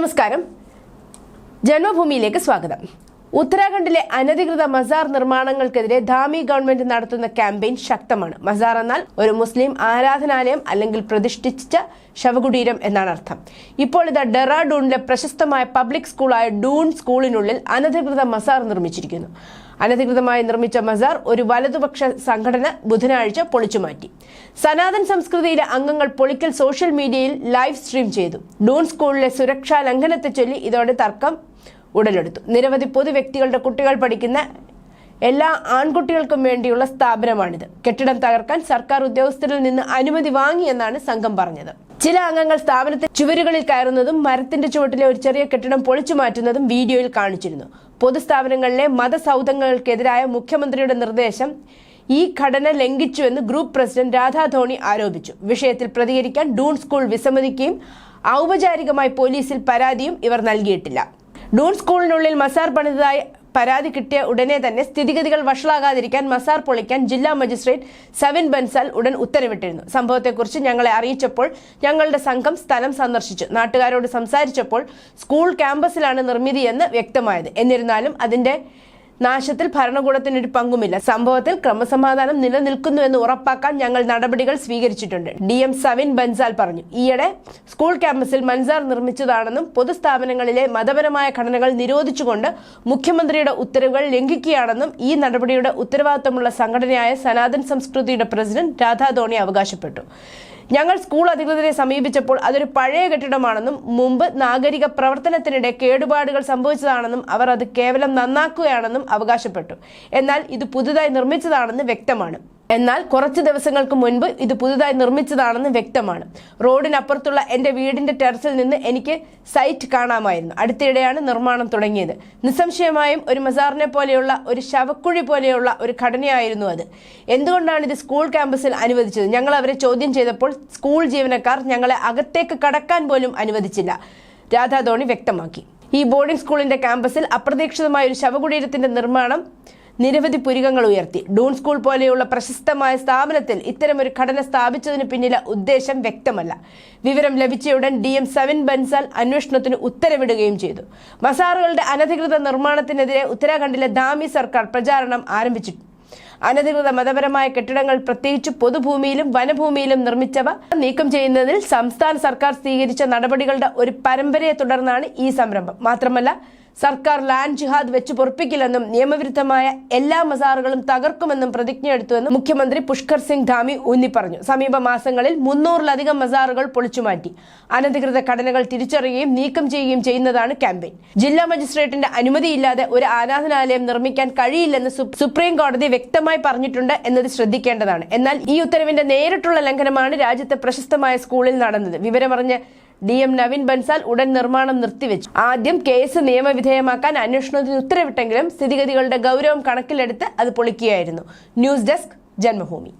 നമസ്കാരം. ജന്മഭൂമിയിലേക്ക് സ്വാഗതം. ഉത്തരാഖണ്ഡിലെ അനധികൃത മസാർ നിർമ്മാണങ്ങൾക്കെതിരെ ധാമി ഗവൺമെന്റ് നടത്തുന്ന ക്യാമ്പയിൻ ശക്തമാണ്. മസാർ എന്നാൽ ഒരു മുസ്ലിം ആരാധനാലയം അല്ലെങ്കിൽ പ്രതിഷ്ഠിച്ച ശവകുടീരം എന്നാണ് അർത്ഥം. ഇപ്പോൾ ഇത് ഡെറാഡൂണിലെ പ്രശസ്തമായ പബ്ലിക് സ്കൂളായ ഡൂൺ സ്കൂളിനുള്ളിൽ അനധികൃത മസാർ നിർമ്മിച്ചിരിക്കുന്നു. അനധികൃതമായി നിർമ്മിച്ച മസാർ ഒരു വലതുപക്ഷ സംഘടന ബുധനാഴ്ച പൊളിച്ചുമാറ്റി സനാതൻ സംസ്കൃതിയിലെ അംഗങ്ങൾ പൊളിക്കൽ സോഷ്യൽ മീഡിയയിൽ ലൈവ് സ്ട്രീം ചെയ്തു. ഡൂൺ സ്കൂളിലെ സുരക്ഷാ ലംഘനത്തെ ചൊല്ലി ഇതോടെ തർക്കം ഉടലെടുത്തു. നിരവധി പൊതുവ്യക്തികളുടെ കുട്ടികൾ പഠിക്കുന്ന എല്ലാ ആൺകുട്ടികൾക്കും വേണ്ടിയുള്ള സ്ഥാപനമാണിത്. കെട്ടിടം തകർക്കാൻ സർക്കാർ ഉദ്യോഗസ്ഥരിൽ നിന്ന് അനുമതി വാങ്ങിയെന്നാണ് സംഘം പറഞ്ഞത്. ചില അംഗങ്ങൾ സ്ഥാപനത്തിൽ ചുവരുകളിൽ കയറുന്നതും മരത്തിന്റെ ചുവട്ടിലെ ഒരു ചെറിയ കെട്ടിടം പൊളിച്ചു മാറ്റുന്നതും വീഡിയോയിൽ കാണിച്ചിരുന്നു. പൊതുസ്ഥാപനങ്ങളിലെ മതസൗധങ്ങൾക്കെതിരായ മുഖ്യമന്ത്രിയുടെ നിർദ്ദേശം ഈ ഘടന ലംഘിച്ചുവെന്ന് ഗ്രൂപ്പ് പ്രസിഡന്റ് രാധാധോണി ആരോപിച്ചു. വിഷയത്തിൽ പ്രതികരിക്കാൻ ഡൂൺ സ്കൂൾ വിസമ്മതിക്കുകയും ഔപചാരികമായി പോലീസിൽ പരാതിയും ഇവർ നൽകിയിട്ടില്ല. ഡൂൺ സ്കൂളിനുള്ളിൽ മസാർ പണിതതായി പരാതി കിട്ടിയ ഉടനെ തന്നെ സ്ഥിതിഗതികൾ വഷളാകാതിരിക്കാൻ മസാർ പൊളിക്കാൻ ജില്ലാ മജിസ്ട്രേറ്റ് സവിൻ ബൻസാൽ ഉടൻ ഉത്തരവിട്ടിരുന്നു. സംഭവത്തെക്കുറിച്ച് ഞങ്ങളെ അറിയിച്ചപ്പോൾ ഞങ്ങളുടെ സംഘം സ്ഥലം സന്ദർശിച്ചു. നാട്ടുകാരോട് സംസാരിച്ചപ്പോൾ സ്കൂൾ ക്യാമ്പസിലാണ് നിർമ്മിതിയെന്ന് വ്യക്തമായത്. എന്നിരുന്നാലും അതിന്റെ നാശത്തിൽ ഭരണകൂടത്തിനൊരു പങ്കുമില്ല. സംഭവത്തിൽ ക്രമസമാധാനം നിലനിൽക്കുന്നുവെന്ന് ഉറപ്പാക്കാൻ ഞങ്ങൾ നടപടികൾ സ്വീകരിച്ചിട്ടുണ്ട്. ഡി എം സവിൻ ബൻസാൽ പറഞ്ഞു. ഈയിടെ സ്കൂൾ ക്യാമ്പസിൽ മൻസാർ നിർമ്മിച്ചതാണെന്നും പൊതുസ്ഥാപനങ്ങളിലെ മതപരമായ ഘടനകൾ നിരോധിച്ചുകൊണ്ട് മുഖ്യമന്ത്രിയുടെ ഉത്തരവുകൾ ലംഘിക്കുകയാണെന്നും ഈ നടപടിയുടെ ഉത്തരവാദിത്തമുള്ള സംഘടനയായ സനാതൻ സംസ്കൃതിയുടെ പ്രസിഡന്റ് രാധാ ധോണി അവകാശപ്പെട്ടു. ഞങ്ങൾ സ്കൂൾ അധികൃതരെ സമീപിച്ചപ്പോൾ അതൊരു പഴയ കെട്ടിടമാണെന്നും മുമ്പ് നാഗരിക പ്രവർത്തനത്തിനിടെ കേടുപാടുകൾ സംഭവിച്ചതാണെന്നും അവർ അത് കേവലം നന്നാക്കുകയാണെന്നും അവകാശപ്പെട്ടു. എന്നാൽ ഇത് പുതുതായി നിർമ്മിച്ചതാണെന്ന് വ്യക്തമാണ്. എന്നാൽ കുറച്ച് ദിവസങ്ങൾക്ക് മുൻപ് ഇത് പുതുതായി നിർമ്മിച്ചതാണെന്ന് വ്യക്തമാണ്. റോഡിനപ്പുറത്തുള്ള എന്റെ വീടിന്റെ ടെറസിൽ നിന്ന് എനിക്ക് സൈറ്റ് കാണാമായിരുന്നു. അടുത്തിടെയാണ് നിർമ്മാണം തുടങ്ങിയത്. നിസ്സംശയമായും ഒരു മസാറിനെ പോലെയുള്ള ഒരു ശവക്കുഴി പോലെയുള്ള ഒരു ഘടനയായിരുന്നു അത്. എന്തുകൊണ്ടാണ് ഇത് സ്കൂൾ ക്യാമ്പസിൽ അനുവദിച്ചത്? ഞങ്ങൾ അവരെ ചോദ്യം ചെയ്തപ്പോൾ സ്കൂൾ ജീവനക്കാർ ഞങ്ങളെ അകത്തേക്ക് കടക്കാൻ പോലും അനുവദിച്ചില്ല. രാധാധോണി വ്യക്തമാക്കി. ഈ ബോർഡിംഗ് സ്കൂളിന്റെ ക്യാമ്പസിൽ അപ്രതീക്ഷിതമായ ഒരു ശവകുടീരത്തിന്റെ നിർമ്മാണം നിരവധി പുരികങ്ങൾ ഉയർത്തി. ഡൂൺ സ്കൂൾ പോലെയുള്ള പ്രശസ്തമായ സ്ഥാപനത്തിൽ ഇത്തരമൊരു ഘടന സ്ഥാപിച്ചതിന് പിന്നിലെ ഉദ്ദേശം വ്യക്തമല്ല. വിവരം ലഭിച്ചയുടൻ ഡി എം സെവൻ ബൻസാൽ അന്വേഷണത്തിന് ഉത്തരവിടുകയും ചെയ്തു. മസാറുകളുടെ അനധികൃത നിർമ്മാണത്തിനെതിരെ ഉത്തരാഖണ്ഡിലെ ധാമി സർക്കാർ പ്രചാരണം ആരംഭിച്ചു. അനധികൃത മതപരമായ കെട്ടിടങ്ങൾ പ്രത്യേകിച്ച് പൊതുഭൂമിയിലും വനഭൂമിയിലും നിർമ്മിച്ചവ നീക്കം ചെയ്യുന്നതിൽ സംസ്ഥാന സർക്കാർ സ്വീകരിച്ച നടപടികളുടെ ഒരു പരമ്പരയെ തുടർന്നാണ് ഈ സംരംഭം. മാത്രമല്ല സർക്കാർ ലാൻഡ് ജിഹാദ് വെച്ച് പൊറപ്പിക്കില്ലെന്നും നിയമവിരുദ്ധമായ എല്ലാ മസാറുകളും തകർക്കുമെന്നും പ്രതിജ്ഞയെടുത്തുവെന്നും മുഖ്യമന്ത്രി പുഷ്കർ സിംഗ് ധാമി ഊന്നി പറഞ്ഞു സമീപ മാസങ്ങളിൽ മുന്നൂറിലധികം മസാറുകൾ പൊളിച്ചുമാറ്റി അനധികൃത ഘടനകൾ തിരിച്ചറിയുകയും നീക്കം ചെയ്യുകയും ചെയ്യുന്നതാണ് ക്യാമ്പയിൻ. ജില്ലാ മജിസ്ട്രേറ്റിന്റെ അനുമതിയില്ലാതെ ഒരു ആരാധനാലയം നിർമ്മിക്കാൻ കഴിയില്ലെന്ന് സുപ്രീം കോടതി വ്യക്തമായി പറഞ്ഞിട്ടുണ്ട് എന്നത് ശ്രദ്ധിക്കേണ്ടതാണ്. എന്നാൽ ഈ ഉത്തരവിന്റെ നേരിട്ടുള്ള ലംഘനമാണ് രാജ്യത്തെ പ്രശസ്തമായ സ്കൂളിൽ നടന്നത്. വിവരമറിഞ്ഞ് ഡി എം നവീൻ ബൻസാൽ ഉടൻ നിർമ്മാണം നിർത്തിവെച്ചു. ആദ്യം കേസ് നിയമവിധേയമാക്കാൻ അന്വേഷണത്തിന് ഉത്തരവിട്ടെങ്കിലും സ്ഥിതിഗതികളുടെ ഗൗരവം കണക്കിലെടുത്ത് അത് പൊളിക്കുകയായിരുന്നു. News desk Janmabhumi.